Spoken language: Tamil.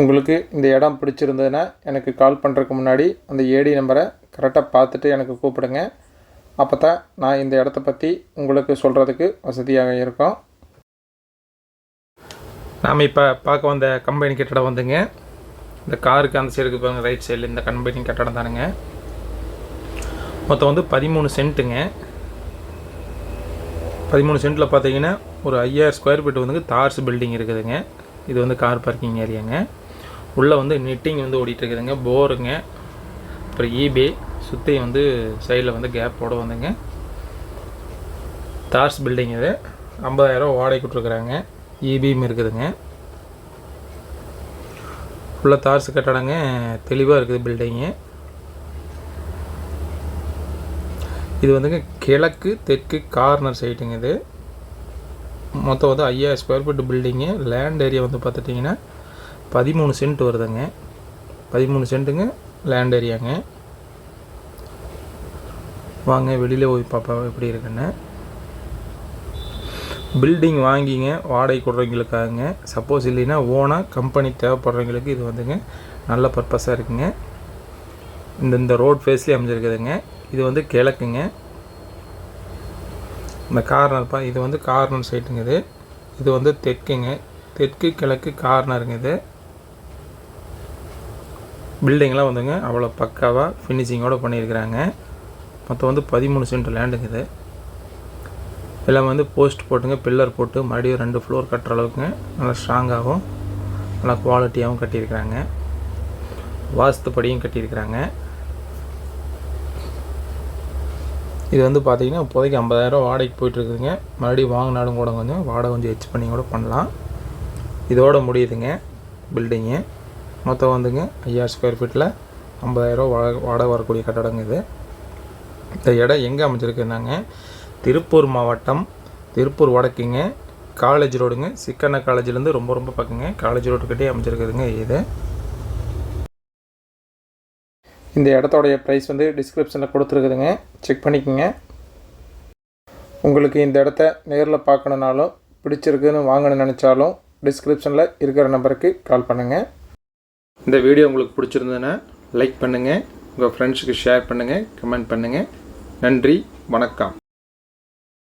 உங்களுக்கு இந்த இடம் பிடிச்சிருந்ததுன்னா எனக்கு கால் பண்ணுறதுக்கு முன்னாடி அந்த ஏடி நம்பரை கரெக்டாக பார்த்துட்டு எனக்கு கூப்பிடுங்க. அப்போ தான் நான் இந்த இடத்த பற்றி உங்களுக்கு சொல்கிறதுக்கு வசதியாக இருக்கும். நாம் இப்போ பார்க்க வந்த கம்பெனி கட்டடம் வந்துங்க. இந்த காருக்கு அந்த சைடுக்கு போங்க ரைட் சைடில் இந்த கம்பெனி கட்டடம் தானுங்க. மொத்தம் வந்து பதிமூணு சென்ட்டுங்க. பதிமூணு சென்ட்டில் பார்த்தீங்கன்னா ஒரு ஐயாயிரம் ஸ்கொயர் ஃபீட் வந்து தார்ஸ் பில்டிங் இருக்குதுங்க. இது வந்து கார் பார்க்கிங் ஏரியாங்க உள்ளே வந்து நிட்டிங் வந்து ஓடிட்டுருக்குதுங்க போருங்க அப்புறம் ஈபே சுற்றி வந்து சைடில் வந்து கேப் போட வந்துங்க. தார்ஸ் பில்டிங் இது. ஐம்பதாயிரம் வாடகை கொடுத்துருக்குறாங்க. இபியும் இருக்குதுங்க. உள்ள தார்ஸ் கட்டடங்க தெளிவாக இருக்குது பில்டிங்கு இது வந்துங்க கிழக்கு தெற்கு கார்னர் சைட்டுங்க இது. மொத்தம் வந்து ஐயாயிரம் square feet building land area வந்து பார்த்துட்டிங்கன்னா பதிமூணு சென்ட் வருதுங்க. பதிமூணு சென்ட்டுங்க லேண்ட் ஏரியாங்க வாங்க வெளியில் போய் பார்ப்பா எப்படி இருக்குன்னு. பில்டிங் வாங்கிங்க வாடகை கொடுறவங்களுக்காகங்க. சப்போஸ் இல்லைன்னா ஓனாக கம்பெனி தேவைப்படுறவங்களுக்கு இது வந்துங்க நல்ல பர்பஸாக இருக்குங்க. இந்த இந்த ரோட் ஃபேஸ்லேயே அமைஞ்சிருக்குதுங்க. இது வந்து கிழக்குங்க. இந்த கார்னர்ப்பா இது வந்து கார்னர் சைட்டுங்க இது. இது வந்து தெற்குங்க. தெற்கு கிழக்கு கார்னருங்க இது. பில்டிங்லாம் வந்துங்க அவ்வளோ பக்காவாக ஃபினிஷிங்கோடு பண்ணியிருக்கிறாங்க. மொத்தம் வந்து பதிமூணு சென்ட் லேண்டுங்க இது. எல்லாம் வந்து போஸ்ட் போட்டுங்க பில்லர் போட்டு மறுபடியும் ரெண்டு ஃப்ளோர் கட்டுற அளவுக்குங்க நல்லா ஸ்ட்ராங்காகவும் நல்லா குவாலிட்டியாகவும் கட்டியிருக்கிறாங்க. வாஸ்துப்படியும் கட்டியிருக்கிறாங்க. இது வந்து பார்த்திங்கன்னா இப்போதைக்கு ஐம்பதாயிரம் வாடகைக்கு போயிட்டுருக்குதுங்க. மறுபடியும் வாங்கினாலும் கூட கொஞ்சம் வாடகை கொஞ்சம் ஹெச் பண்ணி கூட பண்ணலாம். இதோட முடியுதுங்க பில்டிங்கு மொத்தம் வந்துங்க ஐயாயிரம் ஸ்கொயர் ஃபீட்டில் ஐம்பதாயிரம் வாடகை வாடகை வரக்கூடிய கட்டடங்க இது. இந்த இடம் எங்கே அமைஞ்சிருக்குன்னாங்க திருப்பூர் மாவட்டம் திருப்பூர் வடக்குங்க காலேஜ் ரோடுங்க சிக்கண்ண காலேஜ்லேருந்து ரொம்ப ரொம்ப பக்கங்க காலேஜ் ரோட்டுக்கிட்டே அமைஞ்சிருக்குதுங்க இது. இந்த இடத்தோடைய ப்ரைஸ் வந்து டிஸ்கிரிப்ஷனில் கொடுத்துருக்குதுங்க. செக் பண்ணிக்கோங்க. உங்களுக்கு இந்த இடத்த நேரில் பார்க்கணுனாலும் பிடிச்சிருக்குன்னு வாங்கணும்னு நினச்சாலும் டிஸ்கிரிப்ஷனில் இருக்கிற நம்பருக்கு கால் பண்ணுங்கள் இந்த வீடியோ உங்களுக்கு பிடிச்சிருந்ததுன்னா லைக் பண்ணுங்கள் உங்கள் ஃப்ரெண்ட்ஸுக்கு ஷேர் பண்ணுங்கள் கமெண்ட் பண்ணுங்கள் நன்றி வணக்கம்.